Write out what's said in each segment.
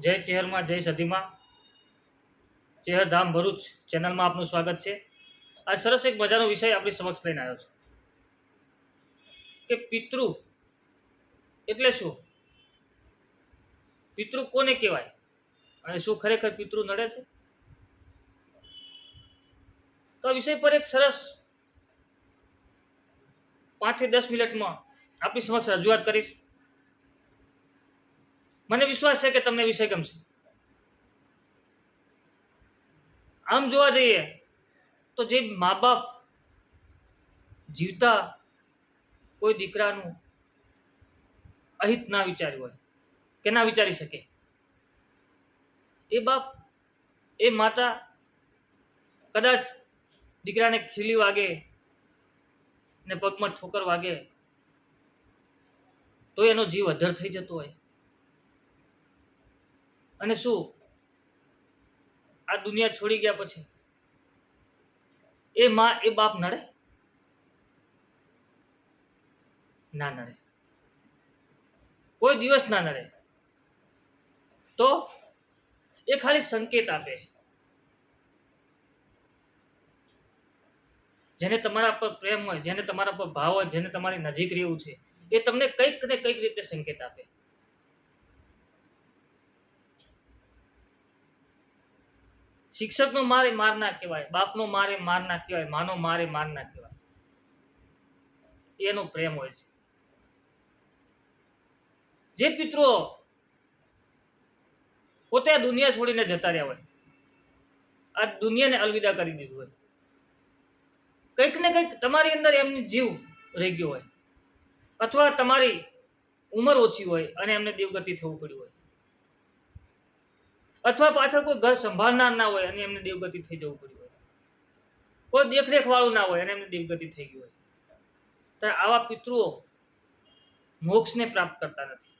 જય ચેહરમાં, જય સધીમાં. ચેહરધામ ભરૂચ ચેનલમાં આપનું સ્વાગત છે. આ સરસ એક મજાનો વિષય આપણી સમક્ષ લઈને આવ્યો છે. કે પિતૃ એટલે શું? પિતૃ કોને કહેવાય? અને શું ખરેખર પિતૃ નડે છે? તો આ વિષય પર એક સરસ પાંચથી દસ મિનિટમાં આપણી સમક્ષ રજૂઆત કરીશ. મને વિશ્વાસ છે કે તમને વિષય ગમશે. આમ જોવા જઈએ તો જે મા બાપ જીવતા કોઈ દીકરાનું અહિત ના વિચાર્યું હોય, કે ના વિચારી શકે, એ બાપ, એ માતા કદાચ દીકરાને ખીલી વાગે ને પગમાં ઠોકર વાગે, તો એનો જીવ અધર થઈ જતો હોય. અને શું? આ દુનિયા છોડી ગયા પછી. એ માં, એ બાપ નડે? ના નડે. કોઈ દિવસ ના નડે. તો એ ખાલી સંકેત આપે. જેને તમારા પર પ્રેમ હોય, જેને તમારા પર ભાવ હોય, જેને તમારી નજીક રહેવું છે, એ તમને કંઈક ને કંઈક રીતે સંકેત આપે. શિક્ષકનો મારે માર ના કહેવાય, બાપનો મારે માર ના કહેવાય, માનો મારે માર ના કહેવાય. એનો પ્રેમ હોય છે. જે પિતૃઓ પોતે દુનિયા છોડીને જતા રહ્યા હોય, આ દુનિયાને અલવિદા કરી દીધું હોય, કંઈક ને કંઈક તમારી અંદર એમની જીવ રહી ગયો હોય, અથવા તમારી ઉંમર ઓછી હોય અને એમને દેવગતિ થવું પડ્યું હોય. અથવા પાછળ કોઈ ઘર સંભાળનાર ના હોય અને એમને દેવગતિ થઈ જવું પડ્યું હોય. કોઈ દેખરેખ વાળું ના હોય અને એમને દેવગતિ થઈ ગયું હોય. ત્યારે આવા પિતૃઓ મોક્ષને પ્રાપ્ત કરતા નથી.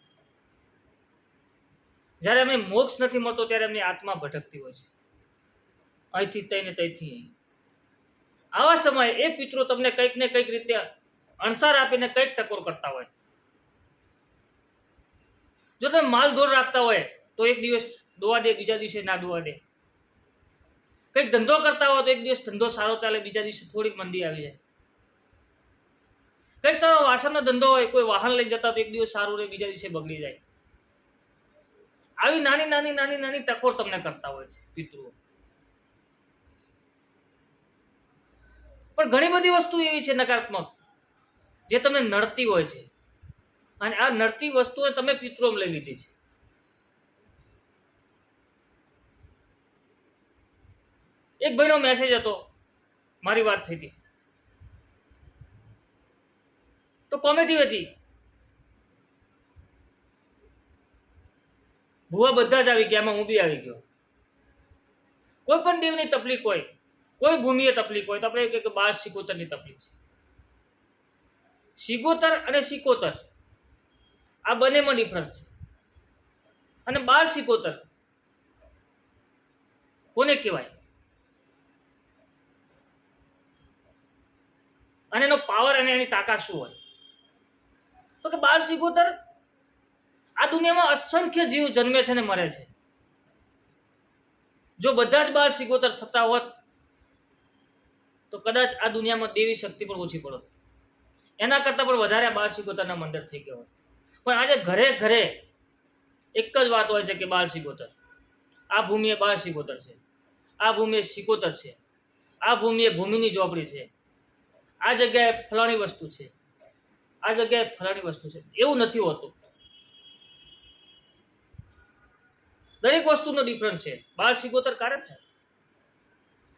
જ્યારે એમને મોક્ષ નથી મળતો ત્યારે એમની આત્મા ભટકતી હોય છે. અહીંથી તઈને તઈથી આવા સમયે એ પિતૃ તમને કંઈક ને કંઈક રીતે અણસાર આપીને કંઈક ટકોર કરતા હોય. જો તમે માલ દોર રાખતા હોય તો એક દિવસ દોવા દે, બીજા દિવસે ના દોવા દે. કંઈક ધંધો કરતા હોય તો એક દિવસ ધંધો સારો ચાલે, બીજા દિવસે થોડીક મંદી આવી જાય. કંઈક તમારો વાસણનો ધંધો હોય, કોઈ વાહન લઈ જતા તો એક દિવસ સારું રહે, બીજા દિવસે બગડી જાય. આવી નાની નાની નાની નાની ટકોર તમને કરતા હોય છે, પિતૃઓ. પણ ઘણી બધી વસ્તુ એવી છે નકારાત્મક, જે તમને નડતી હોય છે. અને આ નડતી વસ્તુઓ તમે પિતૃઓમાં લઈ લીધી છે. એક ભાઈનો મેસેજ હતો. મારી વાત થઈ હતી. તો કોમેડી હતી. ભૂવા બધા જ આવી ગયા, એમાં હું બી આવી ગયો. કોઈ પણ દેવની તકલીફ હોય, કોઈ ભૂમિએ તકલીફ હોય, તો આપણે કહીએ કે બાર સિકોતરની તકલીફ છે. સિકોતર અને સિકોતર આ બંનેમાં ડિફરન્સ છે. અને બાર સિકોતર કોને કહેવાય? અને એનો પાવર અને એની તાકાત શું હોય? તો કે બાળ સિકોતર આ દુનિયામાં અસંખ્ય જીવ જન્મે છે ને મરે છે. જો બધા જ બાળ સિકોતર થતા હોત, તો કદાચ આ દુનિયામાં દેવી શક્તિ પણ ઓછી પડત. એના કરતાં પણ વધારે બાળ સિકોતરના મંદિર થઈ ગયો હોય. પણ આજે ઘરે ઘરે એક જ વાત હોય છે કે બાળ સિકોતર આ ભૂમિએ બાળ સિકોતર છે. આ ભૂમિએ સિકોતર છે. આ ભૂમિએ ભૂમિની ઝોપડી છે. આ જગ્યાએ ફલાણી વસ્તુ છે. આ જગ્યાએ ફલાણી વસ્તુ છે. એવું નથી હોતું. દરેક વસ્તુનો ડિફરન્સ છે. બાળ સિગોતર કારે થાય?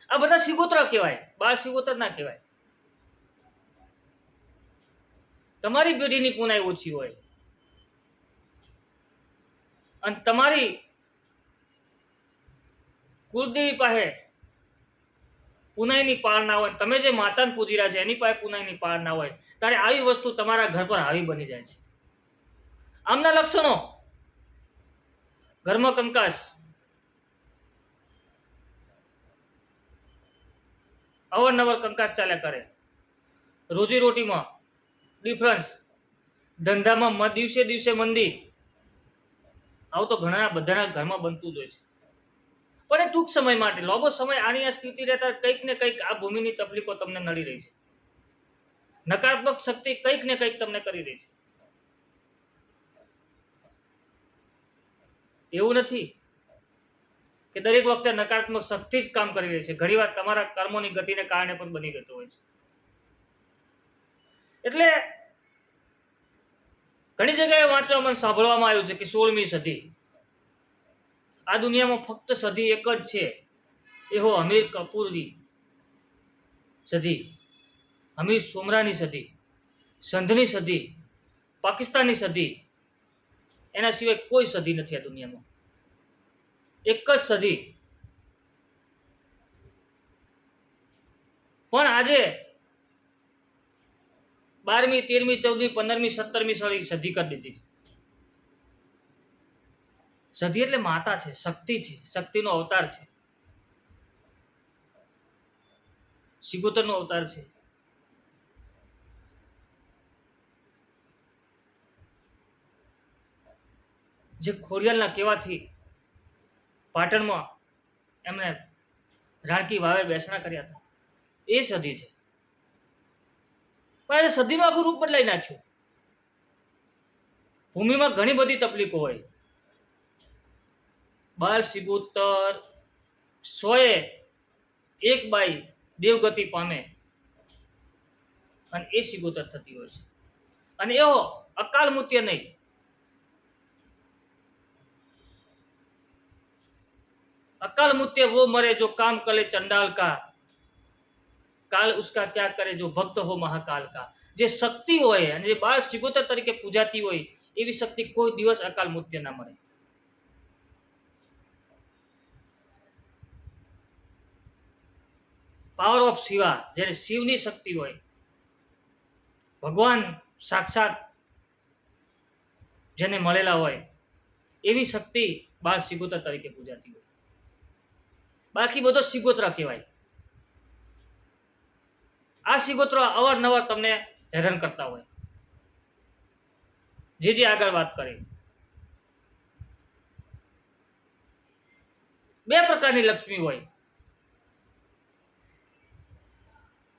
આ બધા સિગોતર કહેવાય. બાળ સિગોતર ના કહેવાય. તમારી પેઢીની પુનાઈ ઓછી હોય. અને તમારી કુળદેવી પાસે પુનાઈની પાળ ના હોય, તમે જે માતાને પૂજી રહ્યા છે, એની પાસે પુનાઈની પાળ ના હોય, ત્યારે આવી વસ્તુ તમારા ઘર પર હાવી બની જાય છે. આમના લક્ષણો? ઘરમાં કંકાસ. અવારનવાર કંકાસ ચાલ્યા કરે. રોજીરોટીમાં ડિફરન્સ ધંધામાં દિવસે દિવસે મંદી. આવું તો ઘણા બધાના ઘરમાં બનતું જ હોય છે. પણ એ ટૂંક સમય માટે, લાંબો સમય આની આ સ્થિતિ રહેતા કંઈક ને કંઈક આ ભૂમિની તકલીફો તમને નડી રહી છે. નકારાત્મક શક્તિ કંઈક ને કંઈક તમને કરી રહી છે. એવું નથી કે દરેક વખતે નકારાત્મક શક્તિ જ કામ કરી રહી છે. ઘણીવાર તમારા કર્મોની ગતિને કારણે પણ બની જતું હોય છે. એટલે ઘણી જગ્યાએ વાંચવામાં સાંભળવામાં આવ્યું છે કે સોળમી સદી આ દુનિયામાં ફક્ત સધી એક જ છે. એવો હમીર કપૂરની સધી હમીર સોમરાની સધી, સંધની સધી, પાકિસ્તાનની સધી, એના સિવાય કોઈ સધી નથી આ દુનિયામાં. એક જ સધી. પણ આજે બારમી, તેરમી, ચૌદમી, પંદરમી, સત્તરમી સદી કરી દીધી છે. સદી એટલે માતા છે, શક્તિ છે, શક્તિનો અવતાર છે. સિગોતરનો અવતાર છે. જે ખોરિયાલના કહેવાથી પાટણમાં એમણે રાણકી વાવે બેસણા કર્યા હતા. એ સદી છે. પણ આજે સદીનું આખું રૂપ બદલાઈ નાખ્યું. ભૂમિમાં ઘણી બધી તકલીફો હોય. બાળ સિગોતર સોએ એક બાઈ દેવગતિ પામે અને એ સિગોતર થતી હોય છે અને એવો અકાલ મૃત્યુ નહીં अकाल मुत्य वो मरे जो काम करे चंडाल का કાલ ઉસકા ક્યાં કરે જો ભક્ત હો મહાકાલ કા જે શક્તિ હોય અને જે બાળ સિગોતર તરીકે પૂજાતી હોય એવી શક્તિ કોઈ દિવસ અકાલ મૃત્યુ ના મળે પાવર ઓફ શિવા જેને શિવની શક્તિ હોય. ભગવાન સાક્ષાત જેને મળેલા હોય, એવી શક્તિ બા સિગોતર તરીકે પૂજાતી હોય. બાકી બધો સિગોતરા કહેવાય. આ સિગોતરો અવારનવાર તમને હેરાન કરતા હોય. જે જે આગળ વાત કરી. બે પ્રકારની લક્ષ્મી હોય.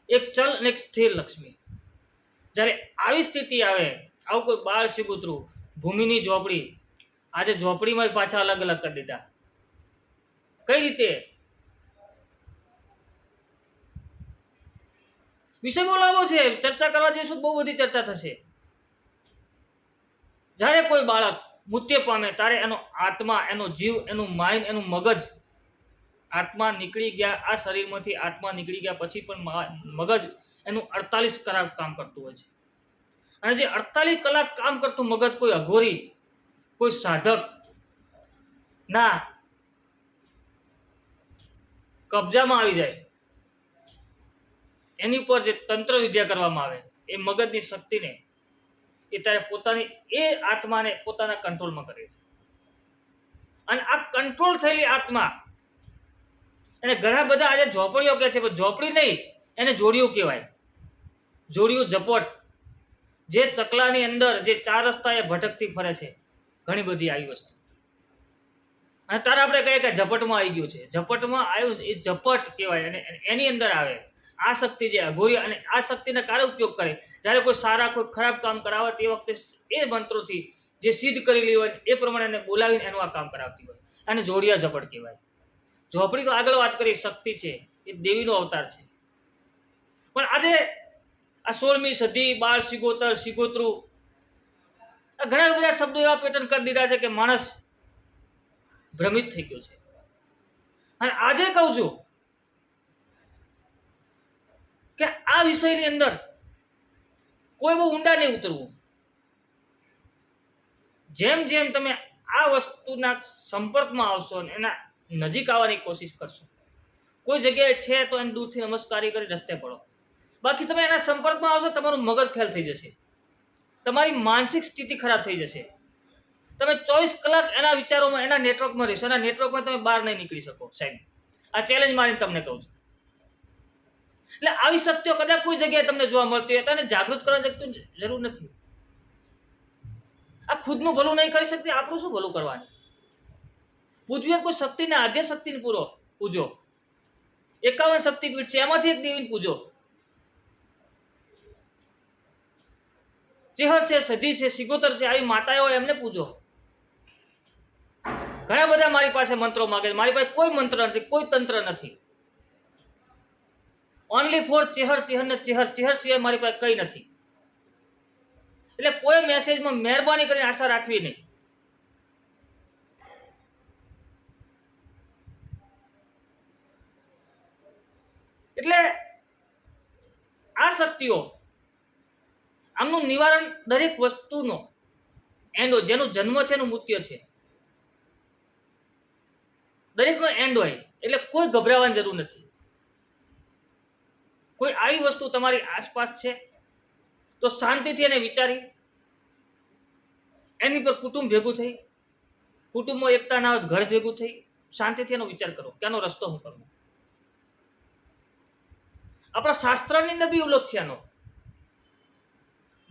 એક ચલ અને એક સ્થિર લક્ષ્મી. જ્યારે આવી સ્થિતિ આવે, આવું કોઈ બાળ સિગોતરું ભૂમિની ઝોપડી આજે ઝોપડીમાં પાછા અલગ અલગ કરી દીધા. કઈ રીતે? વિષય બહુ લાંબો છે. ચર્ચા કરવા જઈશું બહુ બધી ચર્ચા થશે. જ્યારે કોઈ બાળક મૃત્યુ પામે, ત્યારે એનો આત્મા, એનો જીવ, એનું માઇન્ડ એનું મગજ આત્મા નીકળી ગયા, આ શરીરમાંથી આત્મા નીકળી ગયા પછી પણ મગજ એનું અડતાલીસ કલાક કામ કરતું હોય છે. અને જે અડતાલીસ કલાક કામ કરતું મગજ કોઈ અઘોરી, કોઈ સાધક, ના, કબજામાં આવી જાય. એની ઉપર જે તંત્ર વિદ્યા કરવામાં આવે, એ મગજની શક્તિને એ ત્યારે પોતાની એ આત્માને પોતાના કંટ્રોલમાં કરે. અને આ કંટ્રોલ થયેલી આત્મા એને ઘણા બધા આજે ઝોપડીઓ કહે છે પણ ઝોપડી નહીં, એને જોડિયું કહેવાય. જોડિયું ઝપટ, જે ચકલાની અંદર જે ચાર રસ્તા એ ભટકતી ફરે છે, ઘણી બધી આવી વસ્તુ. અને તારે આપણે કહીએ કે ઝપટમાં આવી ગયું છે. ઝપટમાં આવ્યું, એ ઝપટ કહેવાય અને એની અંદર આવે. આ શક્તિ જે અઘોરી અને આ શક્તિને કારે ઉપયોગ કરે? જ્યારે કોઈ સારા, કોઈ ખરાબ કામ કરાવે તે વખતે એ મંત્રોથી જે સિદ્ધ કરેલી હોય, એ પ્રમાણે એને બોલાવીને એનું આ કામ કરાવતી હોય. અને જોડિયા ઝપટ કહેવાય. ઝોપડી આગળ વાત કરી શક્તિ છે, એ દેવીનો અવતાર છે. પણ આજે આ સોળમી સદી બાળ સિગોતર, સિગોતરું ઘણા બધા શબ્દો એવા પેટર્ન કરી દીધા છે કે માણસ ભ્રમિત થઈ ગયો છે. અને આજે કહું છું કે આ વિષયની અંદર કોઈ બહુ ઊંડા નહીં ઉતરવું. જેમ જેમ તમે આ વસ્તુના સંપર્કમાં આવશો અને એના નજીક આવવાની કોશિશ કરશો. કોઈ જગ્યાએ છે તો એને દૂરથી નમસ્કારી કરી રસ્તે પડો. બાકી તમે એના સંપર્કમાં આવશો, તમારું મગજ ફેલ થઈ જશે. તમારી માનસિક સ્થિતિ ખરાબ થઈ જશે. તમે ચોવીસ કલાક એના વિચારોમાં, એના નેટવર્કમાં રહેશો. એના નેટવર્કમાં તમે બહાર નહીં નીકળી શકો, સાહેબ. આ ચેલેન્જ મારીને તમને કહું છું. એટલે આવી શક્તિઓ કદાચ કોઈ જગ્યાએ તમને જોવા મળતી હોય તો જાગૃત જાગૃત કરવાની જરૂર નથી. આ ખુદનું ભલું નહીં કરી શકતી, આપણું શું ભલું કરવાનું? પૂજવી કોઈ શક્તિને આધ્ય શક્તિને પૂરો, પૂજો. એકાવન શક્તિપીઠ છે, એમાંથી એક દેવીને પૂજો. ચેહર છે, સધી છે, સિગોતર છે, આવી માતાઓ એમને પૂજો. ઘણા બધા મારી પાસે મંત્રો માગે છે. મારી પાસે કોઈ મંત્ર નથી, કોઈ તંત્ર નથી. ઓનલી ફોર ચેહર ચેહર ને ચેહર ચેહર સિવાય મારી પાસે કંઈ નથી. એટલે કોઈ મેસેજમાં મહેરબાની કરીને આશા રાખવી નહીં. એટલે આ શક્તિઓ, આમનું નિવારણ દરેક વસ્તુનો એન્ડ હોય જેનો જન્મ છે એનું મૃત્યુ છે. દરેકનો એન્ડ હોય, એટલે કોઈ ગભરાવાની જરૂર નથી. કોઈ આવી વસ્તુ તમારી આસપાસ છે, તો શાંતિથી એને વિચારી, એની પર કુટુંબ ભેગું થઈ, કુટુંબમાં એકતા ના હોય ઘર ભેગું થઈ, શાંતિથી એનો વિચાર કરો, કે રસ્તો હું કરું. આપણા શાસ્ત્રની અંદર બી ઉલ્લેખ છે આનો.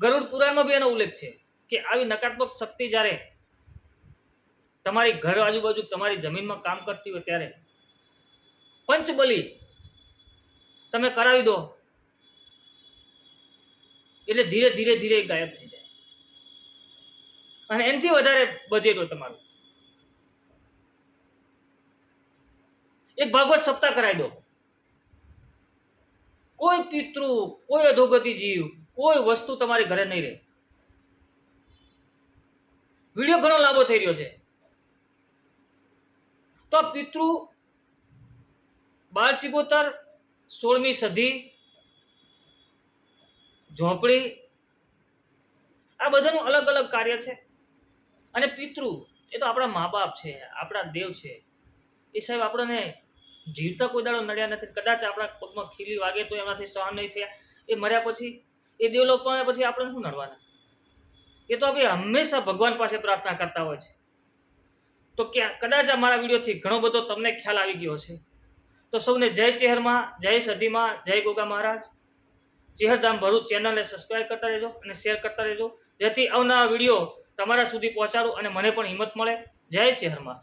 ગરુડ પુરાણમાં બી એનો ઉલ્લેખ છે કે આવી નકારાત્મક શક્તિ જ્યારે તમારી ઘર આજુબાજુ તમારી જમીનમાં કામ કરતી હોય ત્યારે પંચબલી તમે કરાવી દો, એટલે ધીરે ધીરે ધીરે ગાયબ થઈ જાય. અને એનાથી વધારે બજેટ હોય તમારું. એક ભાગવત સપ્તાહ કરાવી દો. કોઈ પિતૃ, કોઈ અધોગતિ જીવ, કોઈ વસ્તુ તમારી ઘરે નહીં રહે. વીડિયો ઘણો લાંબો થઈ રહ્યો છે. તો પિતૃ બાર સિગોતર સોળમી સદી, ઝોપડી, આ બધાનું અલગ અલગ કાર્ય છે. અને પિતૃ એ તો આપણા મા બાપ છે, આપણા દેવ છે. એ સાહેબ આપણને જીવતા કોઈ દાડો નડ્યા નથી. કદાચ આપણા પગમાં ખીલી વાગે તો એમાંથી સહન નહીં થયા. એ મર્યા પછી, એ દેવલોક પામ્યા પછી આપણે શું નડવાના? એ તો આપણે હંમેશા ભગવાન પાસે પ્રાર્થના કરતા હોય છે. તો ક્યાં, કદાચ આ મારા વિડીયોથી ઘણો બધો તમને ખ્યાલ આવી ગયો છે તો સૌને જય ચેહરમાં, જય સધીમાં, જય ગોગા મહારાજ. ચેહરધામ ભરૂચ ચેનલને સબસ્ક્રાઈબ કરતા રહેજો અને શેર કરતા રહેજો. જેથી આવનારા વીડિયો તમારા સુધી પહોંચાડું અને મને પણ હિંમત મળે. જય ચેહરમાં.